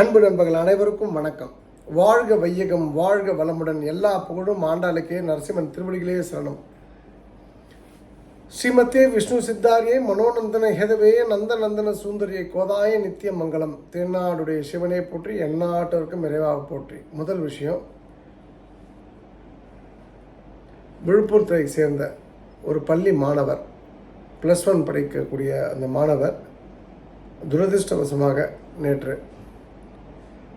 அன்பு நண்பர்கள் அனைவருக்கும் வணக்கம். வாழ்க வையகம் வாழ்க வளமுடன் எல்லா புகழும் ஆண்டாளுக்கே நரசிம்மன் திருவடிகளே சரணம். ஸ்ரீமத்தே விஷ்ணு சித்தாரியே மனோநந்தன ஹெதவே நந்த நந்தன சுந்தரியை கோதாய நித்திய மங்கலம் தென்னாடுடைய சிவனை போற்றி எந்நாட்டவருக்கும் நிறைவாக போற்றி. முதல் விஷயம் விழுப்புரத்தை சேர்ந்த ஒரு பள்ளி மாணவர் ப்ளஸ் ஒன் படிக்கக்கூடிய அந்த மாணவர் துரதிர்ஷ்டவசமாக நேற்று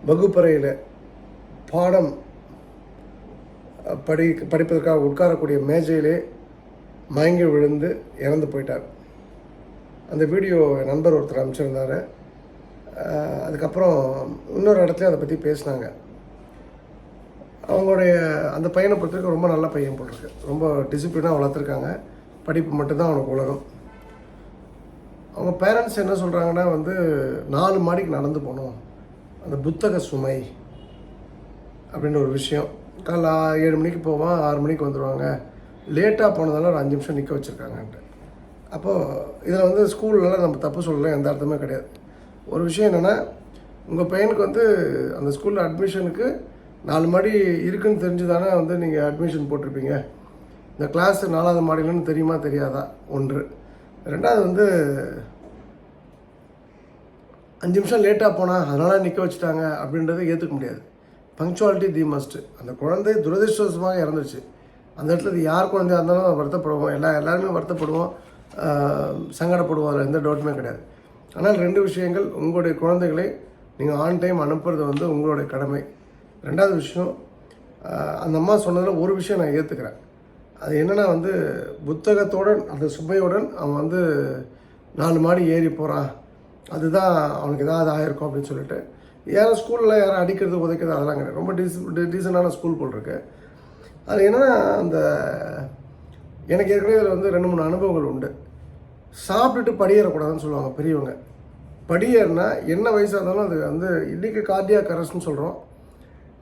வகுப்பறையில் பாடம் படி படிப்பதற்காக உட்காரக்கூடிய மேஜையிலே மயங்கி விழுந்து இறந்து போயிட்டார். அந்த வீடியோ என் நண்பர் ஒருத்தர் அனுப்பிச்சிருந்தாரு. அதுக்கப்புறம் இன்னொரு இடத்துல அதை பற்றி பேசினாங்க. அவங்களுடைய அந்த பையனை பொறுத்தவரைக்கும் ரொம்ப நல்ல பையன் போட்டிருக்கு ரொம்ப டிசிப்ளினாக வளர்த்துருக்காங்க. படிப்பு மட்டும்தான் அவனுக்கு உலகம். அவங்க பேரண்ட்ஸ் என்ன சொல்கிறாங்கன்னா வந்து நாலு மாடிக்கு நடந்து போகணும். அந்த புத்தக சுமை அப்படின்ற ஒரு விஷயம். காலைல ஏழு மணிக்கு போவான் ஆறு மணிக்கு வந்துடுவாங்க லேட்டாக போனதால ஒரு அஞ்சு நிமிஷம் நிற்க வச்சுருக்காங்கன்ட்டு. அப்போது இதில் வந்து ஸ்கூல்லலாம் நம்ம தப்பு சொல்லலாம் எந்த அர்த்தமே கிடையாது. ஒரு விஷயம் என்னென்னா உங்கள் பையனுக்கு வந்து அந்த ஸ்கூலில் அட்மிஷனுக்கு நாலு மாடி இருக்குன்னு தெரிஞ்சு தானே வந்து நீங்கள் அட்மிஷன் போட்டிருப்பீங்க. இந்த கிளாஸ் நாலாவது மாடியிலன்னு தெரியுமா தெரியாதா? ஒன்று. ரெண்டாவது வந்து அஞ்சு நிமிஷம் லேட்டாக போனால் அதனால் நிற்க வச்சுட்டாங்க அப்படின்றத ஏற்றுக்க முடியாது. பங்க்சுவாலிட்டி தி மஸ்ட்டு அந்த குழந்தை துரதிருஷ்டவசமாக இறந்துச்சு அந்த இடத்துல யார் குழந்தையாக இருந்தாலும் வருத்தப்படுவோம். எல்லா எல்லாருமே வருத்தப்படுவோம். சங்கடப்படுவோம். அதில் எந்த டவுட்டுமே கிடையாது. ஆனால் ரெண்டு விஷயங்கள் உங்களுடைய குழந்தைகளை நீங்கள் ஆன் டைம் அனுப்புறது வந்து உங்களுடைய கடமை. ரெண்டாவது விஷயம் அந்த அம்மா சொன்னதில் ஒரு விஷயம் நான் ஏற்றுக்கிறேன் அது என்னென்னா வந்து புத்தகத்துடன் அந்த சுமையுடன் அவன் வந்து நாலு மாடி ஏறி போகிறான் அதுதான் அவனுக்கு ஏதாவது ஆகிருக்கும் அப்படின்னு சொல்லிட்டு. யாரும் ஸ்கூலில் யாரும் அடிக்கிறது உதைக்கிறது அதெல்லாம் கிடையாது. ரொம்ப டீஸ் டீசெண்டான ஸ்கூல் போல் இருக்கு. அது என்னென்னா அந்த எனக்கு ஏற்கனவே இதில் வந்து ரெண்டு மூணு அனுபவங்கள் உண்டு. சாப்பிட்டுட்டு படியேறக்கூடாதுன்னு சொல்லுவாங்க பெரியவங்க. படியேறினா என்ன வயசாக இருந்தாலும் அது வந்து இன்றைக்கி கார்டியாக அரெஸ்ட்னு சொல்கிறோம்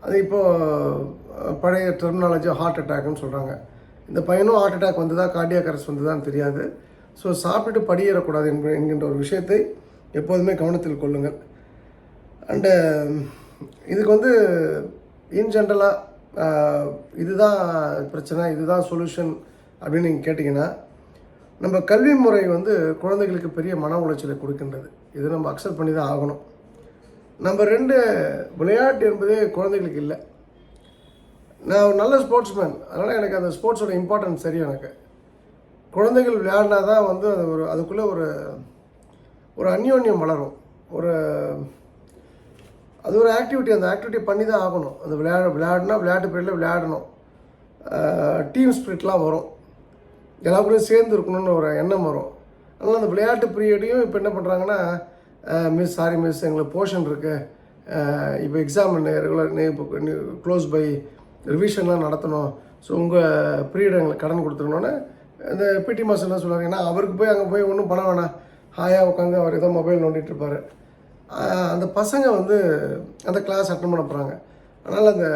அது இப்போது பழைய டெர்மினாலஜி ஹார்ட் அட்டாக்னு சொல்கிறாங்க இந்த பையனும் ஹார்ட் அட்டாக் வந்ததா கார்டியாக அரெஸ்ட் வந்ததான்னு தெரியாது. ஸோ சாப்பிட்டுட்டு படியேறக்கூடாது என்கின்ற ஒரு விஷயத்தை எப்போதுமே கவனத்தில் கொள்ளுங்கள். அண்டு um, இதுக்கு வந்து இன் ஜென்ரலாக இதுதான் பிரச்சனை இதுதான் சொல்யூஷன் அப்படின்னு நீங்கள் கேட்டிங்கன்னா நம்ம கல்வி முறை வந்து குழந்தைகளுக்கு பெரிய மன உளைச்சலை கொடுக்கின்றது. இது நம்ம அக்செப்ட் பண்ணி தான் ஆகணும். நம்ம ரெண்டு விளையாட்டு என்பதே குழந்தைகளுக்கு இல்லை. நான் ஒரு நல்ல ஸ்போர்ட்ஸ்மேன் அதனால் எனக்கு அந்த ஸ்போர்ட்ஸோட இம்பார்ட்டன்ஸ் தெரியும் எனக்கு. குழந்தைகள் விளையாடினா தான் வந்து அது ஒரு அதுக்குள்ளே ஒரு ஒரு அந்யோன்யம் வளரும். ஒரு அது ஒரு ஆக்டிவிட்டி அந்த ஆக்டிவிட்டி பண்ணி தான் ஆகணும். அந்த விளையாட விளையாடினா விளையாட்டு பீரியடில் விளையாடணும். டீம் ஸ்பிரிட்லாம் வரும். எல்லாருக்குள்ளேயும் சேர்ந்து இருக்கணும்னு ஒரு எண்ணம் வரும். அதனால் அந்த விளையாட்டு பீரியடையும் இப்போ என்ன பண்ணுறாங்கன்னா மிஸ் சாரி மிஸ் எங்களுக்கு போர்ஷன் இருக்குது இப்போ எக்ஸாம் ரெகுலர் க்ளோஸ் பை ரிவிஷன்லாம் நடத்தணும். ஸோ உங்கள் பீரியட் எங்களுக்கு கடன் கொடுத்துருக்கணுன்னு இந்த பிடி மாஸ்டர் என்ன சொல்லுவாங்க ஏன்னா அவருக்கு போய் அங்கே போய் ஒன்றும் பண்ண வேணாம். ஹாயாக உட்காந்து அவர் ஏதோ மொபைல் நோண்டிட்டு அந்த பசங்க வந்து அந்த கிளாஸ் அட்டன் பண்ண போகிறாங்க அதனால் அந்த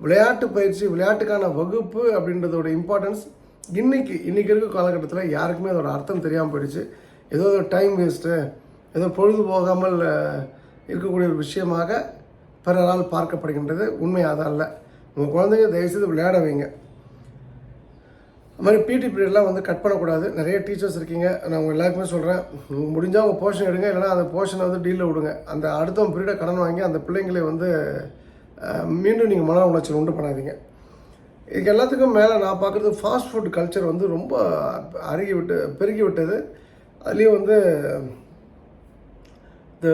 விளையாட்டு பயிற்சி விளையாட்டுக்கான வகுப்பு அப்படின்றதோட இம்பார்ட்டன்ஸ் இன்றைக்கி இன்றைக்கி இருக்க காலகட்டத்தில் யாருக்குமே அதோட அர்த்தம் தெரியாமல் போயிடுச்சு. ஏதோ ஒரு டைம் வேஸ்ட்டு ஏதோ பொழுது போகாமல் இருக்கக்கூடிய ஒரு விஷயமாக பிறரால் பார்க்கப்படுகின்றது. உண்மையாக தான் இல்லை. உங்கள் குழந்தைங்க தயவுசெய்து விளையாட வைங்க. அது மாதிரி பிடி பீரியட்லாம் வந்து கட் பண்ணக்கூடாது. நிறைய டீச்சர்ஸ் இருக்கீங்க. நான் உங்கள் எல்லாருக்குமே சொல்கிறேன் முடிஞ்சால் உங்கள் போர்ஷன் எடுங்க. இல்லைனா அந்த போர்ஷனை வந்து டீலில் விடுங்க. அந்த அடுத்த பீரியடை கடன் வாங்கி அந்த பிள்ளைங்களை வந்து மீண்டும் நீங்கள் மன உளைச்சல் உண்டு பண்ணாதீங்க. இதுக்கு எல்லாத்துக்கும் மேலே நான் பார்க்குறது ஃபாஸ்ட் ஃபுட் கல்ச்சர் வந்து ரொம்ப அருகி விட்டு பெருகி விட்டது. அதுலேயும் வந்து இந்த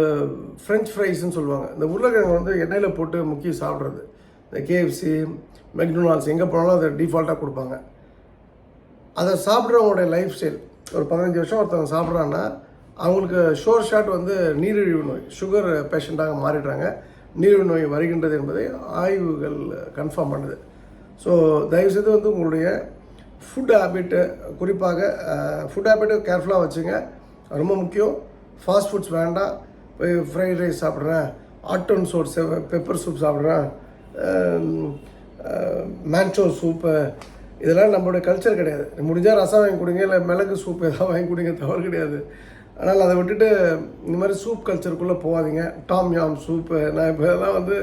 ஃப்ரெஞ்ச் ஃப்ரைஸ்ன்னு சொல்லுவாங்க. இந்த உருளைக்கிழங்கு வந்து எண்ணெயில் போட்டு முக்கியம் சாப்பிட்றது. இந்த கேஎஃப்சி மெக்டொனால்ட்ஸ் எங்கே போனாலும் அதை டிஃபால்ட்டாக கொடுப்பாங்க. அதை சாப்பிட்றவங்களுடைய லைஃப் ஸ்டைல் ஒரு பதினஞ்சு வருஷம் ஒருத்தவங்க சாப்பிட்றான்னா அவங்களுக்கு ஷோர் ஷாட் வந்து நீரிழிவு நோய் சுகர் பேஷண்ட்டாக மாறிடுறாங்க. நீரிழிவு நோய் வருகின்றது என்பதை ஆய்வுகள் கன்ஃபார்ம் பண்ணுது. ஸோ தயவுசெய்து வந்து உங்களுடைய ஃபுட் ஹேபிட்டு குறிப்பாக ஃபுட் ஹேபிட்டு கேர்ஃபுல்லாக வச்சுங்க. ரொம்ப முக்கியம். ஃபாஸ்ட் ஃபுட்ஸ் வேண்டாம். போய் ஃப்ரைட் ரைஸ் சாப்பிட்றேன். ஆட்டோன் சோட் பெப்பர் சூப் சாப்பிட்றேன். மேன்ச்சோ சூப்பு இதெல்லாம் நம்மளுடைய கல்ச்சர் கிடையாது. முடிஞ்சால் ரசம் வாங்கி கொடுங்க இல்லை மிளகு சூப் ஏதாவது வாங்கி கொடுங்க தவறு கிடையாது. அதனால் அதை விட்டுட்டு இந்த மாதிரி சூப் கல்ச்சருக்குள்ளே போகாதீங்க. டாம் யாம் சூப்பு நான் இப்போ இதெல்லாம் வந்து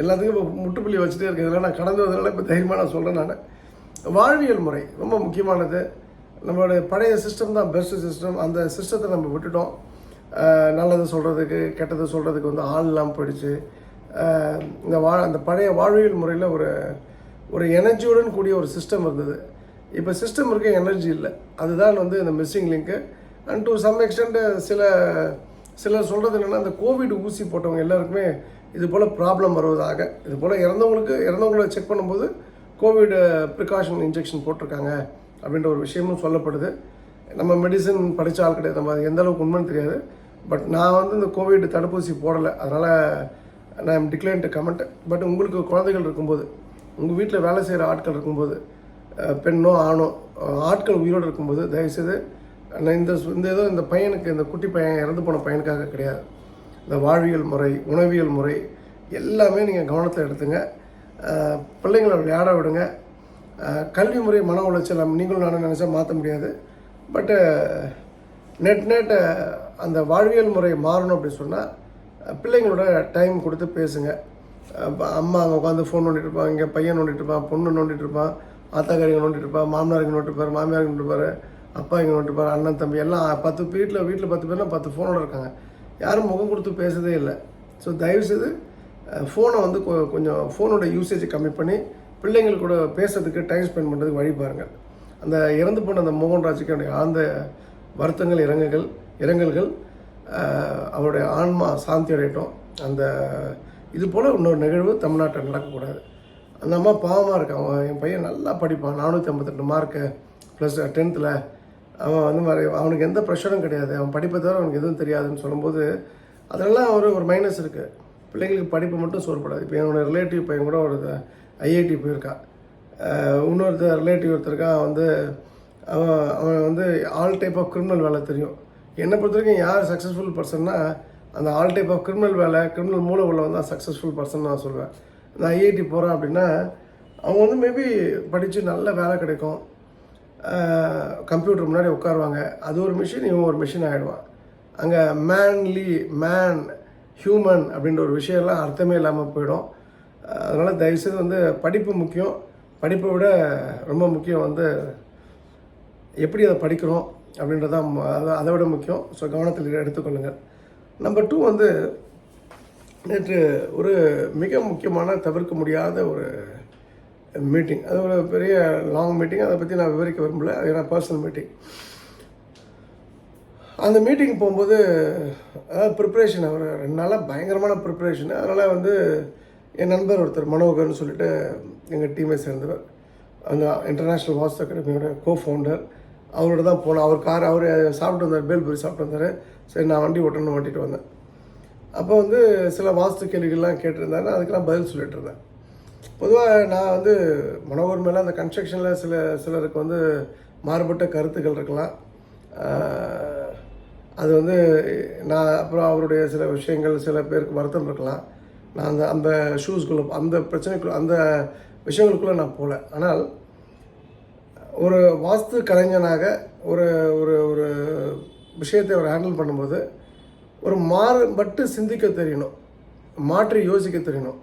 எல்லாத்துக்கும் இப்போ முட்டுப்புள்ளி வச்சுட்டே இருக்கேன். இதெல்லாம் நான் கடந்து வந்ததுனால இப்போ தைரியமாக நான் சொல்கிறேன் நான். வாழ்வியல் முறை ரொம்ப முக்கியமானது. நம்மளுடைய பழைய சிஸ்டம் தான் பெஸ்ட் சிஸ்டம் அந்த சிஸ்டத்தை நம்ம விட்டுட்டோம். நல்லது சொல்கிறதுக்கு கெட்டது சொல்கிறதுக்கு வந்து ஆள் இல்லாமல் போயிடுச்சு இந்த வா அந்த பழைய வாழ்வியல் முறையில் ஒரு ஒரு எனர்ஜியுடன் கூடிய ஒரு சிஸ்டம் இருந்தது. இப்போ சிஸ்டம் இருக்க எனர்ஜி இல்லை. அதுதான் வந்து இந்த missing link and to some extent சில சிலர் சொல்கிறது என்னென்னா இந்த கோவிட் ஊசி போட்டவங்க எல்லாருக்குமே இது போல் ப்ராப்ளம் வருவதாக. இது போல் இறந்தவங்களுக்கு இறந்தவங்கள செக் பண்ணும்போது கோவிட் ப்ரிகாஷன் இன்ஜெக்ஷன் போட்டிருக்காங்க அப்படின்ற ஒரு விஷயமும் சொல்லப்படுது. நம்ம மெடிசன் படித்த ஆள் கிடையாது. நம்ம அது எந்த அளவுக்கு உண்மைன்னு தெரியாது. பட் நான் வந்து இந்த கோவிட் தடுப்பூசி போடலை. அதனால் நான் டிக்ளைன் கமெண்ட் பட் உங்களுக்கு குழந்தைகள் இருக்கும்போது உங்கள் வீட்டில் வேலை செய்கிற ஆட்கள் இருக்கும்போது பெண்ணோ ஆணோ ஆட்கள் உயிரோடு இருக்கும்போது தயவுசெய்து நான் இந்த இந்த ஏதோ இந்த பையனுக்கு இந்த குட்டி பையன் இறந்து போன பையனுக்காக கிடையாது. இந்த வாழ்வியல் முறை உணவியல் முறை எல்லாமே நீங்கள் கவனத்தில் எடுத்துங்க. பிள்ளைங்களை விளையாட விடுங்க. கல்வி முறை மன உளைச்சல் நீங்களும் நானும் நினச்சா மாற்ற முடியாது. பட்டு நெட் நெட் அந்த வாழ்வியல் முறை மாறணும் அப்படி சொன்னால் பிள்ளைங்களோட டைம் கொடுத்து பேசுங்கள் அம்மா அங்கே உட்காந்து ஃபோன் நோண்டிட்டு இருப்பாங்க. இங்கே பையன் நோண்டிட்டு இருப்பான். பொண்ணு நோண்டிட்டு இருப்பான். ஆத்தாக்காரிங்க நோண்டிட்டு இருப்பான். மாமனார் இங்கே நோட்டுப்பார் மாமியார் இங்கே அப்பா இங்கே நோட்டுப்பார் அண்ணன் தம்பி எல்லாம் பத்து வீட்டில் வீட்டில் பத்து பேர்லாம் பத்து ஃபோனோட இருக்காங்க. யாரும் முகம் கொடுத்து பேசுறதே இல்லை. ஸோ தயவுசெய்து ஃபோனை வந்து கொ- கொஞ்சம் ஃபோனோட யூசேஜை கம்மி பண்ணி பிள்ளைங்கள் கூட பேசுறதுக்கு டைம் ஸ்பெண்ட் பண்ணுறதுக்கு வழி பாருங்கள் அந்த இறந்து போன அந்த மோகன்ராஜுக்கு ஆழ்ந்த வருத்தங்கள் இரங்கல்கள் இரங்கல்கள் அவருடைய ஆன்மா சாந்தி அடையட்டும். அந்த இது போல் இன்னொரு நிகழ்வு தமிழ்நாட்டில் நடக்கக்கூடாது. அந்த அம்மா பாவமாக இருக்கு? அவன் என் பையன் நல்லா படிப்பான். நானூற்றி ஐம்பத்தெட்டு மார்க்கு ப்ளஸ் டென்த்தில் அவன் வந்து மாதிரி அவனுக்கு எந்த ப்ரெஷரும் கிடையாது. அவன் படிப்பை தவிர அவனுக்கு எதுவும் தெரியாதுன்னு சொல்லும்போது அதெல்லாம் ஒரு ஒரு மைனஸ் இருக்குது பிள்ளைங்களுக்கு படிப்பு மட்டும் சோறுபடாது இப்போ என்னோட ரிலேட்டிவ் பையன் கூட ஒரு ஐஐடி போயிருக்கான் இன்னொருத்தர் ரிலேட்டிவ் ஒருத்தருக்கான் வந்து அவன் அவன் வந்து ஆல் டைப் ஆஃப் கிரிமினல் வேலை தெரியும். என்னை பொறுத்த வரைக்கும் யார் சக்ஸஸ்ஃபுல் பர்சன்னா அந்த ஆல் டைப் ஆஃப் கிரிமினல் வேலை கிரிமினல் மூலம் உள்ள வந்து சக்ஸஸ்ஃபுல் பர்சன் நான் சொல்வேன். நான் ஐஐடி போகிறேன் அப்படின்னா அவங்க வந்து மேபி படித்து நல்ல வேலை கிடைக்கும். கம்ப்யூட்டர் முன்னாடி உட்காருவாங்க. அது ஒரு மிஷின் இவன் ஒரு மிஷின் ஆகிடுவான் அங்கே மேன்லி மேன் ஹியூமன் அப்படின்ற ஒரு விஷயம்லாம் அர்த்தமே இல்லாமல் போயிடும். அதனால் தயவுசெய்து வந்து படிப்பு முக்கியம். படிப்பை விட ரொம்ப முக்கியம் வந்து எப்படி அதை படிக்கிறோம் அப்படின்றதான் அதை விட முக்கியம். ஸோ கவனத்தில் எடுத்துக்கொள்ளுங்கள். நம்பர் டூ வந்து நேற்று ஒரு மிக முக்கியமான தவிர்க்க முடியாத ஒரு மீட்டிங் அது ஒரு பெரிய லாங் மீட்டிங் அதை பற்றி நான் விவரிக்க விரும்பல. அது ஏன்னா பர்சனல் மீட்டிங் அந்த மீட்டிங் போகும்போது அதாவது ப்ரிப்ரேஷன் அவர் ரெண்டு நாளாக பயங்கரமான ப்ரிப்ரேஷன் அதனால் வந்து என் நண்பர் ஒருத்தர் மனோகர்னு சொல்லிட்டு எங்கள் டீமை சேர்ந்தவர். அந்த இன்டர்நேஷ்னல் வாஸ்து அகாடமியோட கோ ஃபவுண்டர் அவரோட தான் போனோம். அவர் கார் அவர் சாப்பிட்டு வந்தார் பேல்பூரி சாப்பிட்டு வந்தார். சரி நான் வண்டி ஓட்டணும்னு ஓட்டிட்டு வந்தேன். அப்போ வந்து சில வாஸ்து கேள்விகள்லாம் கேட்டிருந்தாரு. அதுக்கெல்லாம் பதில் சொல்லிட்டு இருந்தேன். பொதுவாக நான் வந்து மனோகர் மேலே அந்த கன்ஸ்ட்ரக்ஷனில் சில சிலருக்கு வந்து மாறுபட்ட கருத்துக்கள் இருக்கலாம். அது வந்து நான் அப்புறம் அவருடைய சில விஷயங்கள் சில பேருக்கு வருத்தம் இருக்கலாம். நான் அந்த அந்த ஷூஸ்குள்ளே அந்த பிரச்சனைக்குள்ளே அந்த விஷயங்களுக்குள்ளே நான் போகல ஆனால் ஒரு வாஸ்து கலைஞனாக ஒரு ஒரு ஒரு விஷயத்தை அவர் ஹேண்டில் பண்ணும்போது ஒரு மாறுபட்டு சிந்திக்க தெரியணும் மாற்றி யோசிக்க தெரியணும்.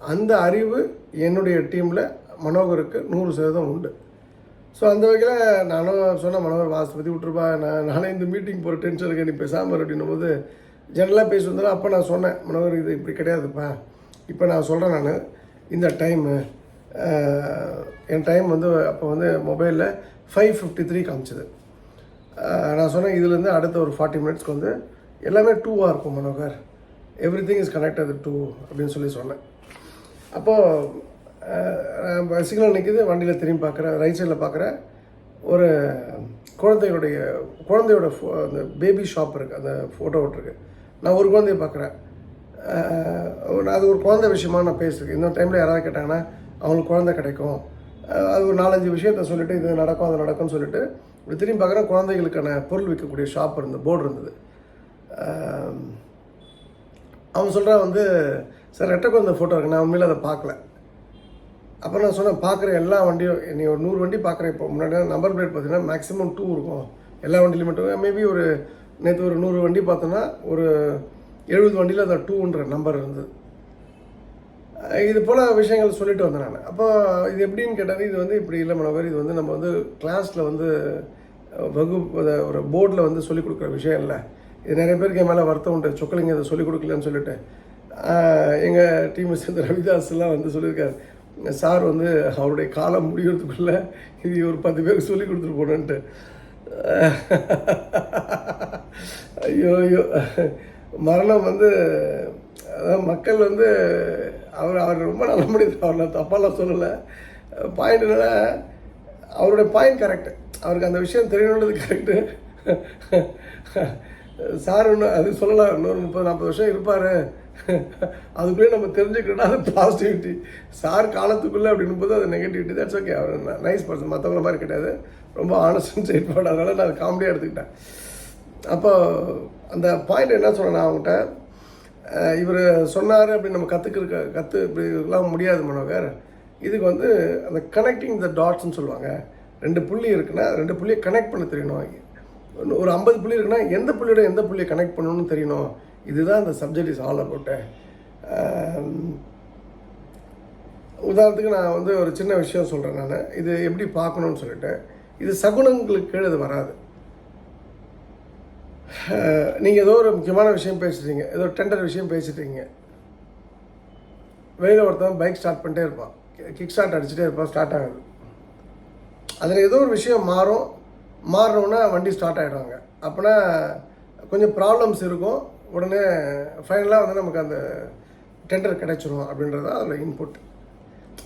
அந்த அறிவு என்னுடைய டீமில் மனோகருக்கு நூறு சதவீதம் உண்டு. ஸோ அந்த வகையில் நானும் சொன்ன மனோகர் வாஸ்து பற்றி விட்டுருப்பா நான் நானே இந்த மீட்டிங் போகிற டென்ஷன் இருக்கேன் நீ பேசாமல் அப்படின்னும் போது ஜென்ரலாக பேசி வந்தாலும் அப்போ நான் சொன்னேன் மனோகர் இது இப்படி கிடையாதுப்பா. இப்போ நான் சொல்கிறேன் நான் இந்த டைமு என் டைம் வந்து அப்போ வந்து மொபைலில் ஃபைவ் ஃபிஃப்டி த்ரீ காமிச்சது நான் சொன்னேன் இதுலேருந்து அடுத்த ஒரு ஃபார்ட்டி மினிட்ஸ்க்கு வந்து எல்லாமே டூவாக இருக்கும் Manohar. Everything is connected to அப்படின்னு சொல்லி சொன்னேன். அப்போது சிக்னல் நிற்கிது வண்டியில் திரும்பி பார்க்குறேன் ரைட் சைடில் பார்க்குறேன் ஒரு குழந்தையுடைய குழந்தையோட ஃபோ அந்த பேபி ஷாப் இருக்குது அந்த ஃபோட்டோ இருக்கு நான் ஒரு குழந்தைய பார்க்குறேன் அது ஒரு குழந்தை விஷயமா நான் பேசுகிறேன் இந்த டைமில் யாராவது கேட்டாங்கன்னா அவங்களுக்கு குழந்தை கிடைக்கும். அது ஒரு நாலஞ்சு விஷயத்த சொல்லிட்டு இது நடக்கும் அது நடக்கும்னு சொல்லிட்டு இப்படி திரும்பி பார்க்குறேன் குழந்தைகளுக்கான பொருள் விற்கக்கூடிய ஷாப் இருந்தது போர்டு இருந்தது. அவன் சொல்கிறான் வந்து சார் ரெட்டை குழந்தை ஃபோட்டோ இருக்கு நான் உண்மையில் அதை பார்க்கல. அப்போ நான் சொன்னேன் பார்க்குற எல்லா வண்டியும் நீ ஒரு நூறு வண்டி பார்க்குறேன் இப்போ முன்னாடி நம்பர் பிளேட் பார்த்தீங்கன்னா மேக்ஸிமம் டூ இருக்கும். எல்லா வண்டியிலும் மட்டும் eh, மேபி ஒரு நேற்று ஒரு நூறு வண்டி பார்த்தோன்னா ஒரு எழுபது வண்டியில் அந்த டூன்ற நம்பர் இருந்தது. இது போல் விஷயங்கள் சொல்லிட்டு வந்தேன் நான். அப்போ இது எப்படின்னு கேட்டால் இது வந்து இப்படி இல்லை மனோகர் இது வந்து நம்ம வந்து கிளாஸில் வந்து அஹ், வகுப்பு ஒரு போர்டில் வந்து சொல்லிக் கொடுக்குற விஷயம் இல்லை. இது நிறைய பேருக்கு என் மேலே வருத்தம் உண்டு. சொக்கலிங்க இதை சொல்லிக் கொடுக்கலன்னு சொல்லிட்டு. எங்கள் டீமை சேர்ந்த ரவிதாஸ்லாம் வந்து சொல்லியிருக்காரு. சார் வந்து அவருடைய காலம் முடிகிறதுக்குள்ளே இது ஒரு பத்து பேருக்கு சொல்லி கொடுத்துட்டு போனேன்ட்டு ஐயோ ஐயோ. மரணம் வந்து அதான் மக்கள் வந்து அவர் அவர் ரொம்ப நல்ல முடியுது அவர் நான் தப்பாலாம் சொல்லலை. பாயிண்ட் என்னென்னா அவருடைய பாயிண்ட் கரெக்டு அவருக்கு அந்த விஷயம் தெரியணுன்றது கரெக்டு சார் இன்னும் அது சொல்லலாம் இன்னொரு முப்பது நாற்பது வருஷம் இருப்பார். அதுக்குள்ளே நம்ம தெரிஞ்சுக்கிட்டோம்னா அது பாசிட்டிவிட்டி சார் காலத்துக்குள்ளே அப்படின்னும் போது அது நெகட்டிவிட்டி தட்ஸ் ஓகே அவர் நைஸ் பர்சன் மற்றவங்கள மாதிரி கிடையாது. ரொம்ப ஆனஸ்ட் செயல்பாடு அதனால் நான் காமெடியாக எடுத்துக்கிட்டேன். அப்போ அந்த பாயிண்ட் என்ன சொன்னேன் அவங்ககிட்ட இவர் சொன்னார் அப்படின்னு நம்ம கற்றுக்கிற கற்று இப்படிலாம் முடியாது மனோகர். இதுக்கு வந்து அந்த கனெக்டிங் த டாட்ஸ்னு சொல்லுவாங்க. ரெண்டு புள்ளி இருக்குன்னா ரெண்டு புள்ளியை கனெக்ட் பண்ண தெரியணும். ஒரு ஐம்பது புள்ளி இருக்குன்னா எந்த புள்ளியோட எந்த புள்ளியை கனெக்ட் பண்ணணும்னு தெரியணும். இதுதான் அந்த சப்ஜெக்ட் இஸ் ஆல் அபவுட்டு உதாரணத்துக்கு நான் வந்து ஒரு சின்ன விஷயம் சொல்கிறேன் நான். இது எப்படி பார்க்கணும்னு சொல்லிட்டு. இது சகுனங்களுக்கு கீழே இது வராது. நீங்கள் ஏதோ ஒரு முக்கியமான விஷயம் பேசுகிறீங்க ஏதோ டெண்டர் விஷயம் பேசிட்டீங்க. வெளியில் ஒருத்தன் பைக் ஸ்டார்ட் பண்ணிட்டே இருப்பான். கிக் ஸ்டார்ட் அடிச்சுட்டே இருப்பான் ஸ்டார்ட் ஆகுது. அதில் ஏதோ ஒரு விஷயம் மாறும். மாறினோன்னா வண்டி ஸ்டார்ட் ஆகிடுவாங்க அப்போனா கொஞ்சம் ப்ராப்ளம்ஸ் இருக்கும். உடனே ஃபைனலாக வந்து நமக்கு அந்த டெண்டர் கிடைச்சிரும் அப்படின்றது தான் அதில் இன்புட்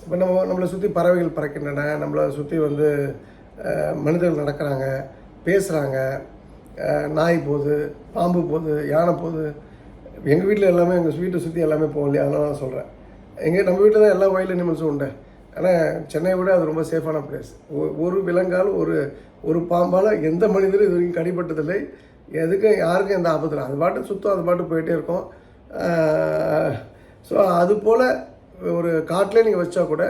இப்போ நம்ம நம்மளை சுற்றி பறவைகள் பறக்கின்றன. நம்மளை சுற்றி வந்து மனிதர்கள் நடக்கிறாங்க பேசுகிறாங்க நாய் போகுது பாம்பு போகுது யானை போகுது. எங்கள் வீட்டில் எல்லாமே எங்கள் வீட்டை சுற்றி எல்லாமே போகும் இல்லையா? அதனால நான் சொல்கிறேன் எங்கள் நம்ம வீட்டில் தான் எல்லா வைல்ட் அனிமல்ஸும் உண்டு. ஆனால் சென்னையை விட அது ரொம்ப சேஃபான பிளேஸ் ஒரு விலங்கால் ஒரு ஒரு பாம்பால் எந்த மனிதரும் இது வரைக்கும் கடிப்பட்டதில்லை எதுக்கும் யாருக்கும் எந்த ஆபத்து இல்லை. அது பாட்டு சுத்தம் அது பாட்டு போயிட்டே இருக்கும். ஸோ அது போல் ஒரு காட்டிலே நீங்கள் வச்சா கூட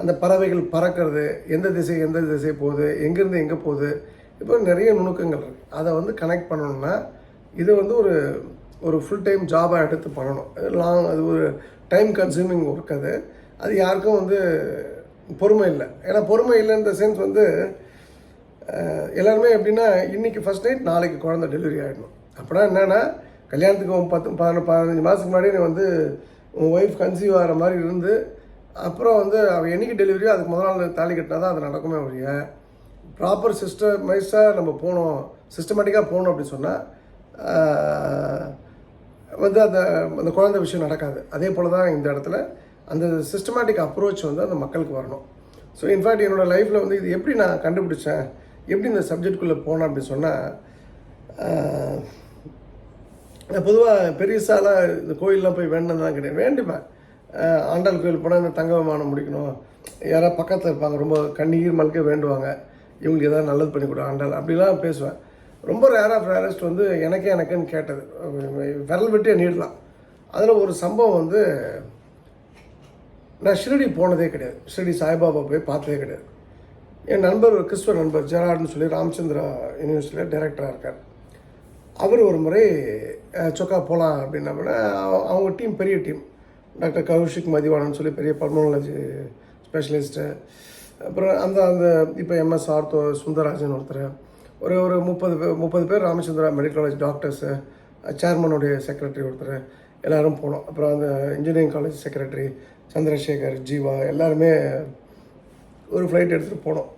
அந்த பறவைகள் பறக்கிறது எந்த திசை எந்த திசை போகுது எங்கேருந்து எங்கே போகுது இப்போ நிறைய நுணுக்கங்கள் இருக்குது அதை வந்து கனெக்ட் பண்ணணும்னா இது வந்து ஒரு ஒரு ஃபுல் டைம் ஜாபாக எடுத்து பண்ணணும். லாங் அது ஒரு டைம் கன்சூமிங் ஒர்க் அது. அது யாருக்கும் வந்து பொறுமை இல்லை. ஏன்னா பொறுமை இல்லைன்ற சென்ஸ் வந்து எல்லாருமே எப்படின்னா இன்றைக்கி ஃபஸ்ட் நைட் நாளைக்கு குழந்தை டெலிவரி ஆகிடணும் அப்படின்னா என்னென்னா கல்யாணத்துக்கு பத்து பதின பதினஞ்சு மாதத்துக்கு முன்னாடி நீ வந்து உன் ஒய்ஃப் கன்சீவ் ஆகிற மாதிரி இருந்து அப்புறம் வந்து அவள் என்றைக்கு டெலிவரியோ அதுக்கு முதல் நாள் தாலி கட்டினா தான் அது நடக்குமே ஒழிய ப்ராப்பர் சிஸ்டமைஸாக நம்ம போனோம் சிஸ்டமேட்டிக்காக போனோம் அப்படின்னு சொன்னால் வந்து அந்த அந்த குழந்தை விஷயம் நடக்காது. அதே போல் தான் இந்த இடத்துல அந்த சிஸ்டமேட்டிக் அப்ரோச் வந்து அந்த மக்களுக்கு வரணும். ஸோ இன்ஃபேக்ட் என்னோடய லைஃப்பில் வந்து இது எப்படி நான் கண்டுபிடிச்சேன் எப்படி இந்த சப்ஜெக்ட்குள்ளே போனேன் அப்படின்னு சொன்னால் நான் பொதுவாக பெரியசாலாம் இந்த கோயிலெலாம் போய் வேண்டது தான் கிடையாது வேண்டிப்பேன் ஆண்டாள் கோயில் போனால் இந்த தங்க விமானம் முடிக்கணும். யாராவது பக்கத்தில் இருப்பாங்க ரொம்ப கண்ணீர் மல்க வேண்டுவாங்க. இவங்களுக்கு ஏதாவது நல்லது பண்ணி கொடு ஆண்டாள். அப்படிலாம் பேசுவேன். ரொம்ப ரேர் ஆஃப் ரேரஸ்ட் வந்து எனக்கே எனக்குன்னு கேட்டது. விரல் விட்டே நீடலாம் அதில் ஒரு சம்பவம் வந்து நான் ஷிரடி போனதே கிடையாது. ஷிரடி சாய்பாபா போய் பார்த்ததே கிடையாது. என் நண்பர் ஒரு கிறிஸ்துவ நண்பர் ஜெராட்னு சொல்லி ராமச்சந்திரா யூனிவர்சிட்டியில் டைரக்டராக இருக்கார். அவர் ஒரு முறை சொக்கா போகலாம் அப்படின்னா அவங்க டீம் பெரிய டீம் டாக்டர் கௌஷிக் மதிவானன் சொல்லி பெரிய பல்மனாலஜி ஸ்பெஷலிஸ்ட்டு அப்புறம் அந்த அந்த இப்போ எம்எஸ் ஆர்த்தோ சுந்தரராஜன் ஒருத்தர் ஒரு ஒரு முப்பது பேர் முப்பது பேர் ராமச்சந்திரா மெடிக்கல் காலேஜ் டாக்டர்ஸு சேர்மனுடைய செக்ரட்டரி ஒருத்தர் எல்லோரும் போனோம். அப்புறம் அந்த engineering college secretary Chandrasekhar Jeeva எல்லாருமே ஒரு ஃப்ளைட் எடுத்துகிட்டு போனோம்.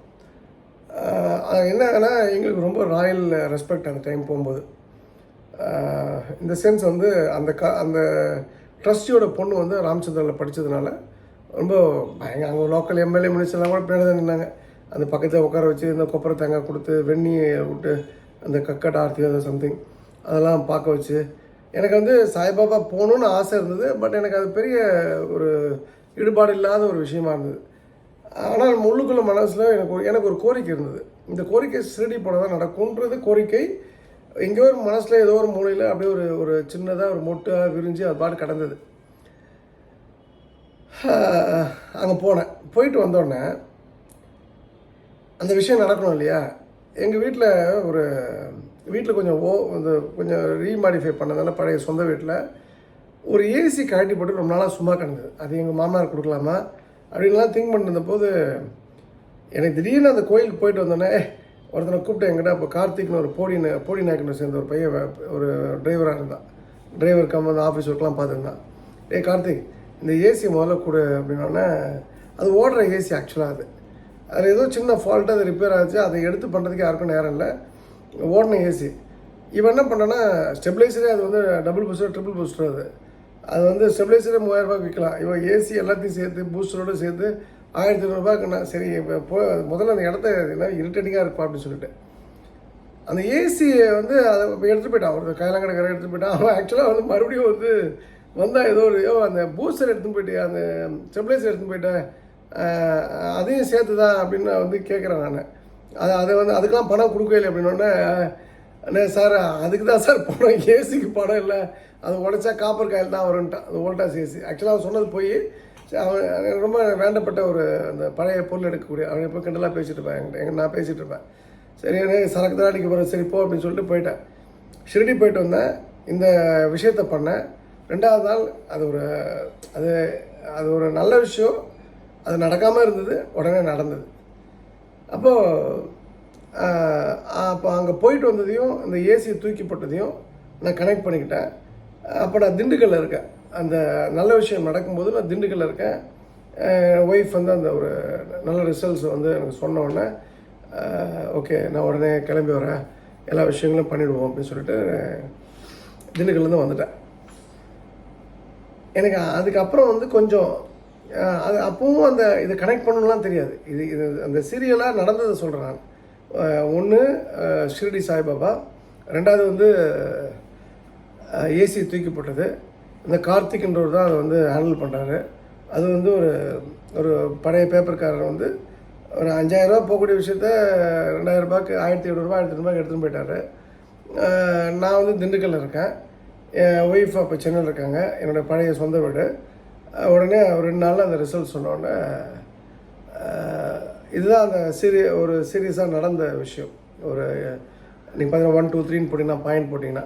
என்னன்னா எங்களுக்கு ரொம்ப ராயல் ரெஸ்பெக்ட் அந்த டைம் போகும்போது. இந்த சென்ஸ் வந்து அந்த க அந்த ட்ரஸ்டியோட பொண்ணு வந்து ராமச்சந்திரில் படித்ததுனால ரொம்ப பயங்க அங்கே லோக்கல் எம்எல்ஏ மினிஸ்டர்லாம் கூட பின்னாடி தான் நின்னாங்க. அந்த பக்கத்தில் உட்கார வச்சு இந்த கொப்பரை தேங்காய் கொடுத்து வெந்நியை விட்டு அந்த கக்கட் ஆர்த்தி அந்த சம்திங் அதெல்லாம் பார்க்க வச்சு. எனக்கு வந்து சாய்பாபா போகணுன்னு ஆசை இருந்தது. பட் எனக்கு அது பெரிய ஒரு ஈடுபாடு இல்லாத ஒரு விஷயமா இருந்தது. ஆனால் முள்ளுக்குள்ள மனசில் எனக்கு எனக்கு ஒரு கோரிக்கை இருந்தது. இந்த கோரிக்கை சிறடி போனால் தான் நடக்கும்ன்றது கோரிக்கை. எங்கேயோ ஒரு மனசில் ஏதோ ஒரு மூலையில் அப்படியே ஒரு ஒரு சின்னதாக ஒரு மொட்டாக விரிஞ்சு அது பாட்டு கடந்தது. அங்கே போனேன். போயிட்டு வந்தோடனே அந்த விஷயம் நடக்கணும் இல்லையா? எங்கள் வீட்டில் ஒரு வீட்டில் கொஞ்சம் ஓ இந்த கொஞ்சம் ரீமாடிஃபை பண்ணதால பழைய சொந்த வீட்டில் ஒரு ஏசி கழட்டி போட்டு ரொம்ப நாளாக சும்மா கிடந்தது. அது எங்கள் மாமனார் கொடுக்கலாமா? அப்படின்லாம் திங்க் பண்ணிருந்த போது எனக்கு திடீர்னு அந்த கோயிலுக்கு போயிட்டு வந்தோடனே ஒருத்தனை கூப்பிட்டு எங்கிட்ட அப்போ கார்த்திக்னு ஒரு போடி போடி நாயக்கனை சேர்ந்த ஒரு பையன் ஒரு டிரைவராக இருந்தான். டிரைவர் கம் வந்து ஆஃபீஸ் ஒர்க்லாம் பார்த்துருந்தான் ஏ கார்த்திக் இந்த ஏசி முதல்ல கொடு அப்படின்னோடனே அது ஓடுற ஏசி ஆக்சுவலாக அது. அதில் ஏதோ சின்ன ஃபால்ட்டு அது ரிப்பேர் ஆச்சு அதை எடுத்து பண்ணுறதுக்கு யாருக்கும் நேரம் இல்லை. ஓடின ஏசி இவன் என்ன பண்ணனா ஸ்டெபிளைசரே அது வந்து டபுள் பூஸ்டர் ட்ரிபிள் பூஸ்டர் அது. அது வந்து ஸ்டெபிளைசரே மூவாயிரம் விற்கலாம் இவன் ஏசி எல்லாத்தையும் சேர்த்து பூஸ்டரோடு சேர்த்து ஆயிரத்தி ஐநூறுரூபாய்க்கு நான் சரி இப்போ போ முதல்ல அந்த இடத்த என்ன இரிட்டேட்டிங்காக இருப்பா அப்படின்னு சொல்லிட்டு. அந்த ஏசியை வந்து அதை எடுத்துகிட்டு போயிட்டான். ஒரு கரை எடுத்துகிட்டு போயிட்டான். அவன் ஆக்சுவலாக வந்து மறுபடியும் வந்து வந்தால் ஏதோ ஒரு ஏதோ அந்த பூஸ்டர் எடுத்துன்னு போயிட்டு அந்த ஸ்டெபிளைசர் எடுத்துன்னு போயிட்டேன் அதையும் சேர்த்து தான் அப்படின்னு நான் வந்து கேட்குறேன் நான். அது அதை வந்து அதுக்கெலாம் பணம் கொடுக்கல அப்படின்னோடனே அண்ணே சார் அதுக்கு தான் சார் பணம். ஏசிக்கு பணம் இல்லை. அது உடச்சா காப்பர் காயில் தான் வரும்ட்டான். அது ஓல்டாஸ் ஏசி ஆக்சுவலாக அவன் சொன்னது போய் சரி, அவன் ரொம்ப வேண்டப்பட்ட ஒரு அந்த பழைய பொருள் எடுக்கக்கூடிய அவன் எப்போ கிண்டலாக பேசிட்டு இருப்பேன். என்கிட்ட எங்க நான் பேசிகிட்டு இருப்பேன். சரி எனக்கு சரக்கு தான் அடிக்க போகிறேன் சரி போ அப்படின்னு சொல்லிட்டு போயிட்டேன். ஷிரடி போயிட்டு வந்தேன். இந்த விஷயத்த பண்ணேன். ரெண்டாவது நாள் அது ஒரு அது அது ஒரு நல்ல விஷயம். அது நடக்காமல் இருந்தது உடனே நடந்தது. அப்போது அப்போ அங்கே போயிட்டு வந்ததையும் இந்த ஏசியை தூக்கி போட்டதையும் நான் கனெக்ட் பண்ணிக்கிட்டேன். அப்போ நான் திண்டுக்கல்ல இருக்கேன். அந்த நல்ல விஷயம் நடக்கும்போது நான் திண்டுக்கல்ல இருக்கேன். ஒய்ஃப் வந்து அந்த ஒரு நல்ல ரிசல்ட்ஸ் வந்து எனக்கு சொன்ன உடனே ஓகே நான் உடனே கிளம்பி வரேன். எல்லா விஷயங்களும் பண்ணிவிடுவோம் அப்படின்னு சொல்லிட்டு திண்டுக்கல்லேருந்து வந்துட்டேன். எனக்கு அதுக்கப்புறம் வந்து கொஞ்சம் அது அப்பவும் அந்த இதை கனெக்ட் பண்ணணும்லாம் தெரியாது. இது இது அந்த சீரியலாக நடந்ததை சொல்கிறேன் நான். ஒன்று ஷிரடி சாய்பாபா ரெண்டாவது வந்து ஏசி தூக்கி போட்டது. இந்த கார்த்திக்ன்றவர் தான் அதை வந்து ஹேண்டில் பண்ணுறாரு அது வந்து ஒரு ஒரு பழைய பேப்பர்காரர் வந்து ஒரு அஞ்சாயிரரூபா போகக்கூடிய விஷயத்த ரெண்டாயிரரூபாய்க்கு ஆயிரத்தி எழுநூறுபா ஆயிரத்தி ரூபாய்க்கு எடுத்துகிட்டு போயிட்டார். நான் வந்து திண்டுக்கல்ல இருக்கேன். ஒய்ஃப் அப்போ சென்னையில் இருக்காங்க. என்னோடய பழைய சொந்த வீடு. உடனே ஒரு ரெண்டு நாளில் அந்த ரிசல்ட் சொன்னோடனே இதுதான் அந்த சீரிய ஒரு சீரியஸாக நடந்த விஷயம். ஒரு நீங்கள் பார்த்தீங்கன்னா ஒன் டூ த்ரீன்னு போட்டிங்கன்னா பாயிண்ட் போட்டிங்கன்னா.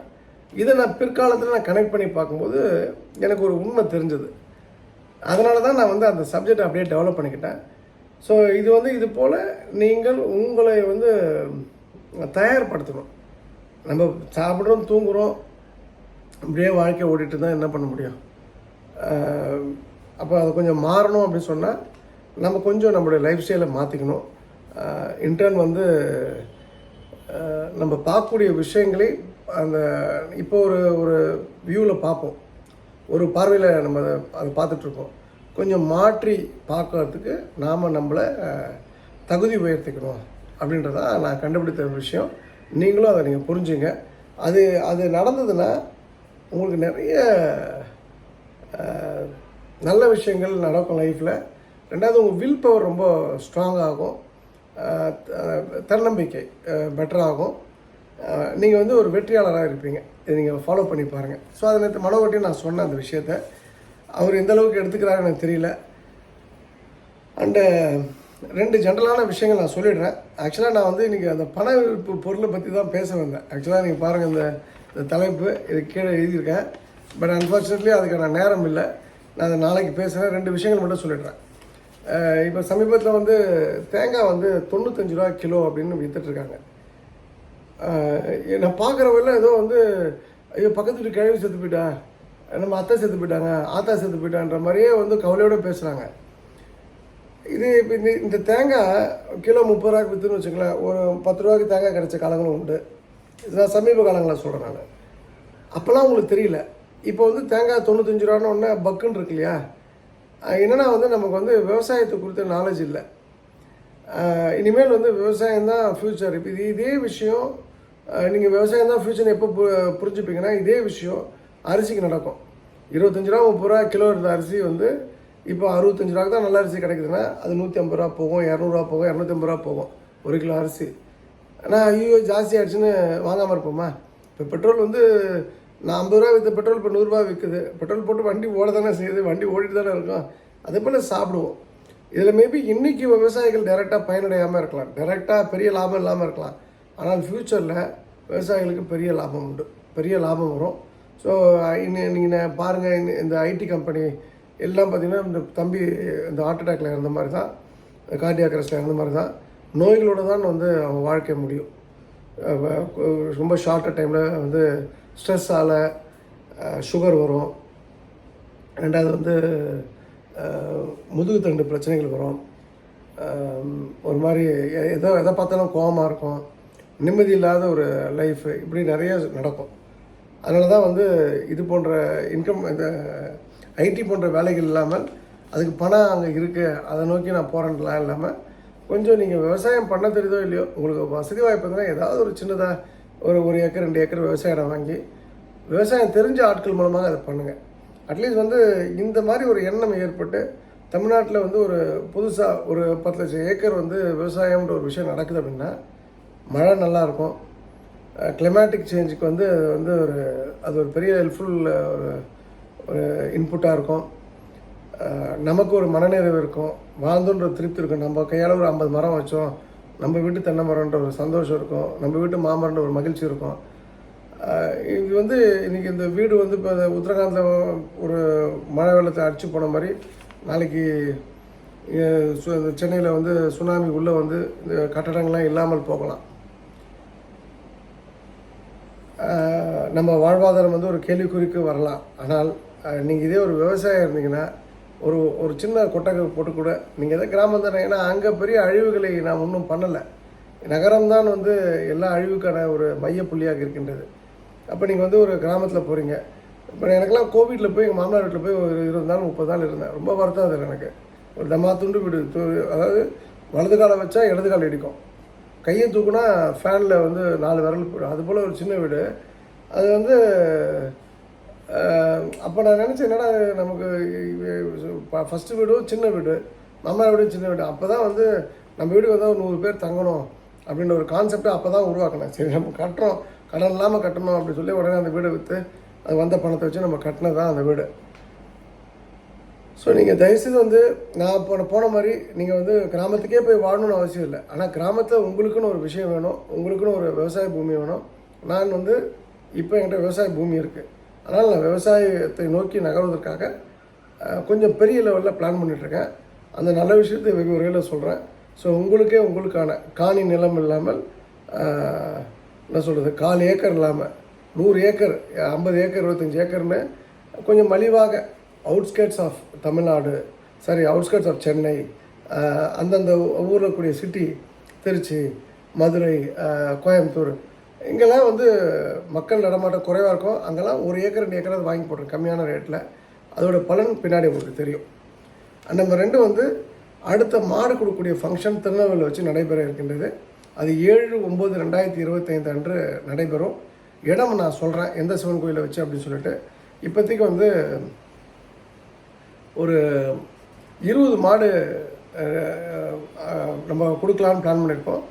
இதை நான் பிற்காலத்தில் நான் கனெக்ட் பண்ணி பார்க்கும்போது எனக்கு ஒரு உண்மை தெரிஞ்சது. அதனால தான் நான் வந்து அந்த சப்ஜெக்ட் அப்படியே டெவலப் பண்ணிக்கிட்டேன். ஸோ இது வந்து இது போல் நீங்கள் உங்களை வந்து தயார்படுத்தணும். நம்ம சாப்பிட்றோம் தூங்குகிறோம் அப்படியே வாழ்க்கை ஓடிட்டு தான் என்ன பண்ண முடியும்? அப்போ அது கொஞ்சம் மாறணும் அப்படின்னு சொன்னால் நம்ம கொஞ்சம் நம்மளுடைய லைஃப் ஸ்டைலை மாற்றிக்கணும் இன்டர்ன் வந்து நம்ம பார்க்கக்கூடிய விஷயங்களை அந்த இப்போ ஒரு ஒரு வியூவில் பார்ப்போம். ஒரு பார்வையில் நம்ம அதை அதை பார்த்துட்ருக்கோம் கொஞ்சம் மாற்றி பார்க்கறதுக்கு நாம் நம்மளை தகுதி உயர்த்திக்கணும் அப்படின்றதான் நான் கண்டுபிடித்த ஒரு விஷயம். நீங்களும் அதை நீங்கள் புரிஞ்சுங்க. அது அது நடந்ததுன்னா உங்களுக்கு நிறைய நல்ல விஷயங்கள் நடக்கும் லைஃப்பில் ரெண்டாவது உங்கள் வில் பவர் ரொம்ப ஸ்ட்ராங் ஆகும். அஹ், தன்னம்பிக்கை பெட்டராகும் நீங்கள் வந்து ஒரு வெற்றியாளராக இருப்பீங்க. இதை நீங்கள் ஃபாலோ பண்ணி பாருங்கள் ஸோ அதை நேற்று மனோகட்டியும் நான் சொன்னேன் அந்த விஷயத்த அவர் எந்த அளவுக்கு எடுத்துக்கிறாரு எனக்கு தெரியல. அண்டு ரெண்டு ஜென்ரலான விஷயங்கள் நான் சொல்லிடுறேன். ஆக்சுவலாக நான் வந்து இன்றைக்கி அந்த பண விருப்பு பொருளை பற்றி தான் பேச வந்தேன். ஆக்சுவலாக நீங்கள் பாருங்கள் இந்த தலைப்பு இது கீழே எழுதியிருக்கேன். பட் அன்ஃபார்ச்சுனேட்லி அதுக்கான நேரம் இல்லை. நான் அதை நாளைக்கு பேசுகிறேன் ரெண்டு விஷயங்கள் மட்டும் சொல்லிடுறேன். இப்போ சமீபத்தில் வந்து தேங்காய் வந்து தொண்ணூத்தஞ்சு ரூபா கிலோ அப்படின்னு விற்றுட்ருக்காங்க நான் பார்க்குறவெல்லாம் ஏதோ வந்து ஐயோ பக்கத்து வீட்டு கிழவி செத்து போயிட்டா நம்ம அத்தை செத்து போயிட்டாங்க ஆத்தா செத்து போயிட்டான்ற மாதிரியே வந்து கவலையோடு பேசுகிறாங்க இது இப்போ இந்த இந்த தேங்காய் கிலோ முப்பது ரூபாய்க்கு விற்றுன்னு வச்சுக்கலாம் ஒரு பத்து ரூபாய்க்கு தேங்காய் கிடைச்ச காலங்களும் உண்டு. நான் சமீப காலங்களில் சொல்கிறேன் நான். அப்போல்லாம் உங்களுக்கு தெரியல. இப்போ வந்து தேங்காய் தொண்ணூத்தஞ்சு ரூபான்னு ஒன்று பக்குன்னு இருக்கு இல்லையா? என்னென்னா வந்து நமக்கு வந்து விவசாயத்தை குறித்த நாலேஜ் இல்லை. இனிமேல் வந்து விவசாயம் தான் ஃப்யூச்சர் இப்போ இது இதே விஷயம் நீங்கள் விவசாயம் தான் ஃப்யூச்சர் எப்போ பு புரிஞ்சுப்பீங்கன்னா இதே விஷயம் அரிசிக்கு நடக்கும். இருபத்தஞ்சு ரூபா முப்பது ரூபா கிலோ இருந்த அரிசி வந்து இப்போ அறுபத்தஞ்சு ரூபாய்க்கு தான் நல்ல அரிசி கிடைக்குதுன்னா அது நூற்றி ஐம்பது ரூபா போகும் இரநூறுவா போகும் இரநூத்தி ஐம்பது ரூபா போகும். ஒரு கிலோ அரிசி. ஆனால் ஐயோ ஜாஸ்தி ஆகிடுச்சுன்னு வாங்காமல் இருப்போமா? இப்போ பெட்ரோல் வந்து நான் ஐம்பது ரூபா விற்ற பெட்ரோல் இப்போ நூறுரூவா விற்குது பெட்ரோல் போட்டு வண்டி ஓட தானே செய்யுது வண்டி ஓடிட்டு தானே இருக்கும். அதே போல் சாப்பிடுவோம். இதில் மேபி இன்றைக்கி விவசாயிகள் டைரெக்டாக பயனடையாமல் இருக்கலாம். டைரெக்டாக பெரிய லாபம் இல்லாமல் இருக்கலாம். ஆனால் ஃப்யூச்சரில் விவசாயிகளுக்கு பெரிய லாபம் உண்டு. பெரிய லாபம் வரும். ஸோ நீங்கள் பாருங்கள் இந்த- ஐடி கம்பெனி எல்லாம் பார்த்திங்கன்னா இந்த தம்பி இந்த ஹார்ட் அட்டாக்ல இருந்த மாதிரி தான் கார்டியாக் அரெஸ்ட்டில் இருந்த மாதிரி தான். நோய்களோடு தான் வந்து அவங்க வாழ்க்கை முடியும். ரொம்ப ஷார்ட்டாக டைமில் வந்து ஸ்ட்ரெஸ்ஸால் சுகர் வரும். ரெண்டாவது வந்து முதுகு தண்டு பிரச்சனைகள் வரும். ஒரு மாதிரி எ- எதோ எதை பார்த்தாலும் கோவமாக இருக்கும். நிம்மதி இல்லாத ஒரு லைஃப் இப்படி நிறைய நடக்கும். அதனால தான் வந்து இது போன்ற இன்கம் இந்த ஐடி போன்ற வேலைகள் இல்லாமல் அதுக்கு பணம் அங்கே இருக்குது அதை நோக்கி நான் போகிறேன்லாம் இல்லாமல் கொஞ்சம் நீங்கள் விவசாயம் பண்ண தெரியுதோ இல்லையோ உங்களுக்கு வசதி வாய்ப்பு இருந்தால் ஏதாவது ஒரு சின்னதாக ஒரு ஒரு ஏக்கர் ரெண்டு ஏக்கர் விவசாய இடம் வாங்கி விவசாயம் தெரிஞ்ச ஆட்கள் மூலமாக அதை பண்ணுங்கள் அட்லீஸ்ட் வந்து இந்த மாதிரி ஒரு எண்ணம் ஏற்பட்டு தமிழ்நாட்டில் வந்து ஒரு புதுசாக ஒரு பத்து லட்சம் ஏக்கர் வந்து விவசாயம்ன்ற ஒரு விஷயம் நடக்குது அப்படின்னா மழை நல்லா இருக்கும். கிளைமேட்டிக் சேஞ்சுக்கு வந்து வந்து ஒரு அது ஒரு பெரிய ஹெல்ப்ஃபுல் ஒரு இன்புட்டாக இருக்கும். நமக்கு ஒரு மனநிறைவு இருக்கும். வாழ்ந்தோன்ற திருப்தி இருக்கும். நம்ம கையால் ஒரு ஐம்பது மரம் வச்சோம். நம்ம வீட்டு தென்னை மரம்ன்ற ஒரு சந்தோஷம் இருக்கும். நம்ம வீட்டு மாமரம்ன்ற ஒரு மகிழ்ச்சி இருக்கும். இது வந்து இன்றைக்கி இந்த வீடு வந்து இப்போ உத்தரகாண்டில் ஒரு மழை வெள்ளத்தை அடிச்சு போன மாதிரி நாளைக்கு சென்னையில் வந்து சுனாமி உள்ளே வந்து இந்த கட்டடங்கள்லாம் இல்லாமல் போகலாம். நம்ம வாழ்வாதாரம் வந்து ஒரு கேள்விக்குறிக்கு வரலாம். ஆனால் நீங்கள் இதே ஒரு விவசாயம் இருந்தீங்கன்னா ஒரு ஒரு சின்ன கொட்டகை போட்டு கூட நீங்கள் எதாவது கிராமம் தானே ஏன்னா அங்கே பெரிய அழிவுகளை நாம் ஒன்றும் பண்ணலை. நகரம்தான் வந்து எல்லா அழிவுக்கான ஒரு மையப்புள்ளியாக இருக்கின்றது. அப்போ நீங்கள் வந்து ஒரு கிராமத்தில் போகிறீங்க இப்போ எனக்கெல்லாம் கோவிட்டில் போய் எங்கள் மாமனார் வீட்டில் போய் ஒரு இருபது நாள் முப்பது நாள் இருந்தேன். ரொம்ப வருத்தம் அது எனக்கு. ஒரு டமா துண்டு வீடு அதாவது வலது காலை வச்சா இடது கால் இடிக்கும். கையை தூக்குனா ஃபேனில் வந்து நாலு விரல் போயிடும் அது போல் ஒரு சின்ன வீடு. அது வந்து அப்போ நான் நினச்சேன் என்னடா நமக்கு ஃபஸ்ட்டு வீடும் சின்ன வீடு. மாமனார் வீடும் சின்ன வீடு. அப்போ தான் வந்து நம்ம வீட்டுக்கு வந்தால் ஒரு நூறு பேர் தங்கணும் அப்படின்ற ஒரு கான்செப்டை அப்போ தான் உருவாக்கினேன். சரி நம்ம கட்டுறோம். கடன் இல்லாமல் கட்டணும் அப்படின்னு சொல்லி உடனே அந்த வீடை விற்று அது வந்த பணத்தை வச்சு நம்ம கட்டினது தான் அந்த வீடு. ஸோ நீங்கள் தயவுசெய்து வந்து நான் போன போன மாதிரி நீங்கள் வந்து கிராமத்துக்கே போய் வாழணும்னு அவசியம் இல்லை. ஆனால் கிராமத்தில் உங்களுக்குன்னு ஒரு விஷயம் வேணும். உங்களுக்குன்னு ஒரு விவசாய பூமி வேணும். நான் வந்து இப்போ என்கிட்ட விவசாய பூமி இருக்குது அதனால் நான் விவசாயத்தை நோக்கி நகர்வதற்காக கொஞ்சம் பெரிய லெவலில் பிளான் பண்ணிகிட்ருக்கேன் அந்த நல்ல விஷயத்தை வெகு விரைவில் சொல்கிறேன் ஸோ உங்களுக்கே உங்களுக்கான காணி நிலம் இல்லாமல் என்ன சொல்கிறது கால் ஏக்கர் இல்லாமல் நூறு ஏக்கர் ஐம்பது ஏக்கர் இருபத்தஞ்சி ஏக்கர்னு கொஞ்சம் மலிவாக outskirts of Tamil Nadu sorry outskirts of Chennai அந்தந்த ஊரில் கூடிய சிட்டி திருச்சி மதுரை கோயம்புத்தூர் இங்கெல்லாம் வந்து மக்கள் நடமாட்டம் குறைவாக இருக்கும் அங்கெல்லாம் ஒரு ஏக்கர் ரெண்டு ஏக்கர் வாங்கி போடுறோம் கம்மியான ரேட்டில் அதோட பலன் பின்னாடி உங்களுக்கு தெரியும். அந்த நம்ம ரெண்டும் வந்து அடுத்த மாடு கொடுக்கக்கூடிய ஃபங்க்ஷன் திருநெல்வேலியில் வச்சு நடைபெற இருக்கின்றது. அது ஏழு ஒம்பது ரெண்டாயிரத்தி இருபத்தைந்து அன்று நடைபெறும். இடம் நான் சொல்கிறேன் எந்த சிவன் கோயிலை வச்சு அப்படின்னு சொல்லிட்டு. இப்போதைக்கு வந்து ஒரு இருபது மாடு நம்ம கொடுக்கலான்னு பிளான் பண்ணியிருக்கோம்.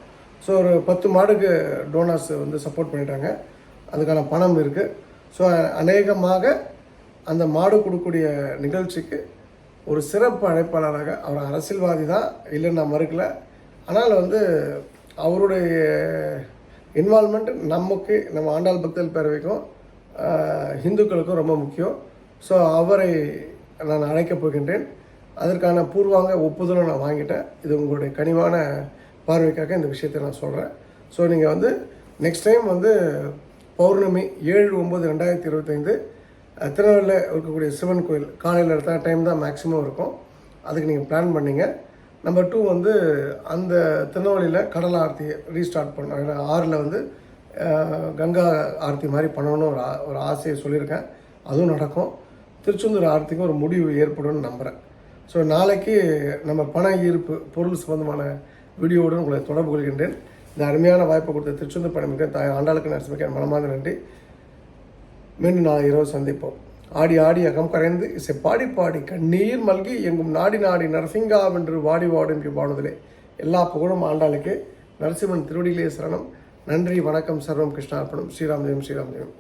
ஸோ ஒரு பத்து மாடுக்கு டோனர்ஸ் வந்து சப்போர்ட் பண்ணிட்டாங்க. அதுக்கான பணம் இருக்குது ஸோ அநேகமாக அந்த மாடு கொடுக்கக்கூடிய நிகழ்ச்சிக்கு ஒரு சிறப்பு அழைப்பாளராக அவர் அரசியல்வாதி தான். இல்லைன்னு நான் மறுக்கல. ஆனால் வந்து அவருடைய இன்வால்மெண்ட் நமக்கு நம்ம ஆண்டாள் பக்தல் பேரவைக்கும் ஹிந்துக்களுக்கும் இந்துக்களுக்கும் ரொம்ப முக்கியம். ஸோ அவரை நான் அழைக்கப் போகின்றேன். அதற்கான பூர்வாங்க ஒப்புதலும் நான் வாங்கிட்டேன். இது உங்களுடைய கனிவான பார்வைக்காக இந்த விஷயத்தை நான் சொல்கிறேன் ஸோ நீங்கள் வந்து நெக்ஸ்ட் டைம் வந்து பௌர்ணமி ஏழு ஒம்பது ரெண்டாயிரத்தி இருபத்தைந்து திருநெல்வேலியில் இருக்கக்கூடிய சிவன் கோயில் காலையில் எடுத்த டைம் தான் மேக்ஸிமம் இருக்கும். அதுக்கு நீங்கள் பிளான் பண்ணீங்க. நம்பர் டூ வந்து அந்த திருநெல்வேலியில் கடல் ஆர்த்தியை ரீஸ்டார்ட் பண்ணோம் ஏன்னா ஆறில் வந்து கங்கா ஆர்த்தி மாதிரி பண்ணணும்னு ஒரு ஒரு ஆசையை சொல்லியிருக்கேன். அதுவும் நடக்கும். திருச்செந்தூர் ஆர்த்திக்கும் ஒரு முடிவு ஏற்படும்னு நம்புகிறேன் ஸோ நாளைக்கு நம்ம பண ஈர்ப்பு பொருள் சம்பந்தமான வீடியோவுடன் உங்களை தொடர்பு கொள்கின்றேன். இந்த அருமையான வாய்ப்பை கொடுத்த திருச்செந்தூர் பணமிக்க தாய் ஆண்டாளுக்கு நரசிமிக்க மனமார்ந்த நன்றி. மீண்டும் நாளை இரவு சந்திப்போம். ஆடி ஆடி அகம் கரைந்து இசை பாடி பாடி கண்ணீர் மல்கி எங்கும் நாடி நாடி நரசிங்காவென்று வாடி வாடும் என்று எல்லா புகழும் ஆண்டாளுக்கு. நரசிம்மன் திருவடியிலே சரணம். நன்றி வணக்கம் சர்வம் கிருஷ்ணார்ப்பணம். ஸ்ரீராம் ஜெயம் ஸ்ரீராம் ஜெயம்.